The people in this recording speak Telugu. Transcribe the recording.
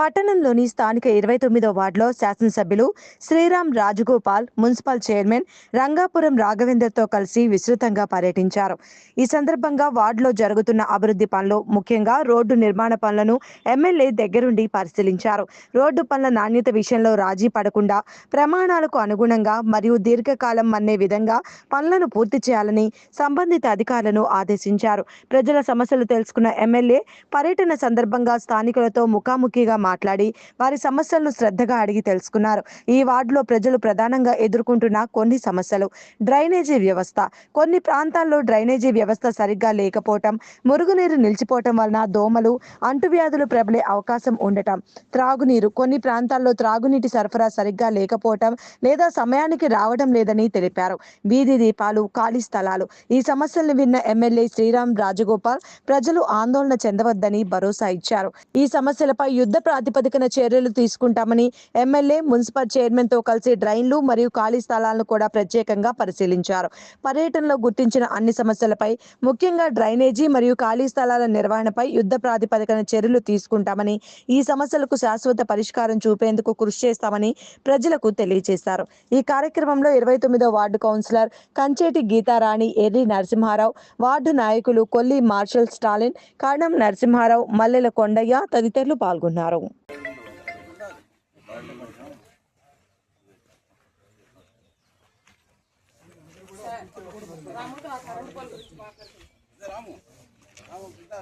పట్టణంలోని స్థానిక ఇరవై తొమ్మిదో వార్డులో శాసనసభ్యులు శ్రీరామ్ రాజగోపాల్ మున్సిపల్ చైర్మన్ రంగాపురం రాఘవేందర్తో కలిసి విస్తృతంగా పర్యటించారు. ఈ సందర్భంగా వార్డులో జరుగుతున్న అభివృద్ధి పనులు ముఖ్యంగా రోడ్డు నిర్మాణ పనులను ఎమ్మెల్యే దగ్గరుండి పరిశీలించారు. రోడ్డు పనుల నాణ్యత విషయంలో రాజీ పడకుండా ప్రమాణాలకు అనుగుణంగా మరియు దీర్ఘకాలం మన్నే విధంగా పనులను పూర్తి చేయాలని సంబంధిత అధికారులను ఆదేశించారు. ప్రజల సమస్యలు తెలుసుకున్న ఎమ్మెల్యే పర్యటన సందర్భంగా స్థానికులతో ముఖాముఖిగా మాట్లాడి వారి సమస్యలను శ్రద్ధగా అడిగి తెలుసుకున్నారు. ఈ వార్డులో ప్రజలు ప్రధానంగా ఎదుర్కొంటున్న కొన్ని సమస్యలు. డ్రైనేజీ వ్యవస్థ. కొన్ని ప్రాంతాల్లో డ్రైనేజీ వ్యవస్థ సరిగ్గా లేకపోవటం మురుగునీరు నిలిచిపోవటం వలన దోమలు అంటువ్యాధులు ప్రబలే అవకాశం ఉండటం త్రాగునీరు. కొన్ని ప్రాంతాల్లో త్రాగునీటి సరఫరా సరిగ్గా లేకపోవటం లేదా సమయానికి రావడం లేదని తెలిపారు. వీధి దీపాలు ఖాళీ స్థలాలు. ఈ సమస్యలను విన్న ఎమ్మెల్యే శ్రీరామ్ రాజగోపాల్ ప్రజలు ఆందోళన చెందవద్దని భరోసా ఇచ్చారు. ఈ సమస్యలపై యుద్ధ ప్రాతిపదికన చర్యలు తీసుకుంటామని ఎమ్మెల్యే మున్సిపల్ చైర్మన్తో కలిసి డ్రైన్లు మరియు ఖాళీ స్థలాలను కూడా ప్రత్యేకంగా పరిశీలించారు. పర్యటనలో గుర్తించిన అన్ని సమస్యలపై ముఖ్యంగా డ్రైనేజీ మరియు ఖాళీ స్థలాల నిర్వహణపై యుద్ధ ప్రాతిపదికన చర్యలు తీసుకుంటామని ఈ సమస్యలకు శాశ్వత పరిష్కారం చూపేందుకు కృషి చేస్తామని ప్రజలకు తెలియజేశారు. ఈ కార్యక్రమంలో ఇరవై తొమ్మిదో వార్డు కౌన్సిలర్ కంచేటి గీతారాణి ఎర్రి నరసింహారావు వార్డు నాయకులు కొల్లి మార్షల్ స్టాలిన్ కరణం నరసింహారావు మల్లెల కొండయ్య తదితరులు పాల్గొన్నారు. అవతల